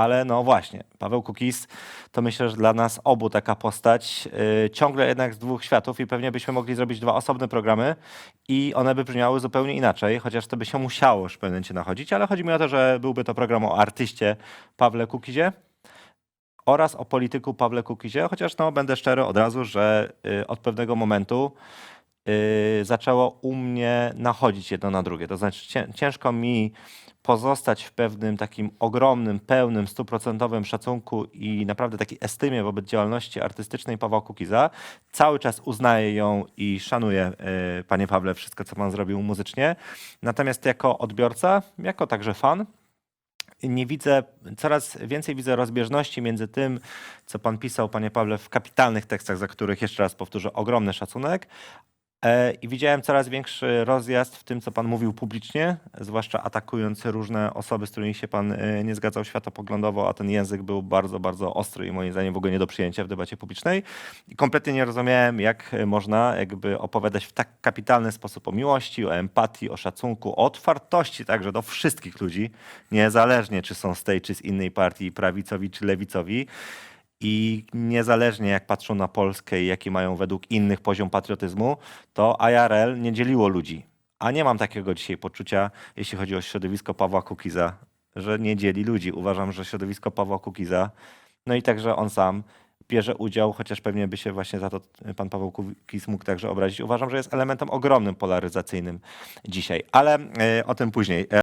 Ale no właśnie, Paweł Kukiz to myślę, że dla nas obu taka postać, yy, ciągle jednak z dwóch światów i pewnie byśmy mogli zrobić dwa osobne programy i one by brzmiały zupełnie inaczej, chociaż to by się musiało już w pewnym momencie nachodzić, ale chodzi mi o to, że byłby to program o artyście Pawle Kukizie oraz o polityku Pawle Kukizie, chociaż no będę szczery od razu, że yy, od pewnego momentu zaczęło u mnie nachodzić jedno na drugie. To znaczy cię, ciężko mi pozostać w pewnym takim ogromnym, pełnym, stuprocentowym szacunku i naprawdę takiej estymie wobec działalności artystycznej Pawła Kukiza. Cały czas uznaję ją i szanuję, yy, panie Pawle, wszystko, co pan zrobił muzycznie. Natomiast jako odbiorca, jako także fan, nie widzę, coraz więcej widzę rozbieżności między tym, co pan pisał, panie Pawle, w kapitalnych tekstach, za których jeszcze raz powtórzę, ogromny szacunek. E, I widziałem coraz większy rozjazd w tym, co pan mówił publicznie, zwłaszcza atakując różne osoby, z którymi się pan e, nie zgadzał światopoglądowo, a ten język był bardzo, bardzo ostry i moim zdaniem w ogóle nie do przyjęcia w debacie publicznej. I kompletnie nie rozumiałem, jak można jakby opowiadać w tak kapitalny sposób o miłości, o empatii, o szacunku, o otwartości także do wszystkich ludzi, niezależnie czy są z tej, czy z innej partii, prawicowi czy lewicowi. I niezależnie jak patrzą na Polskę i jaki mają według innych poziom patriotyzmu, to IRL nie dzieliło ludzi. A nie mam takiego dzisiaj poczucia, jeśli chodzi o środowisko Pawła Kukiza, że nie dzieli ludzi. Uważam, że środowisko Pawła Kukiza, no i także on sam bierze udział, chociaż pewnie by się właśnie za to pan Paweł Kukiz mógł także obrazić. Uważam, że jest elementem ogromnym polaryzacyjnym dzisiaj, ale e, o tym później. E,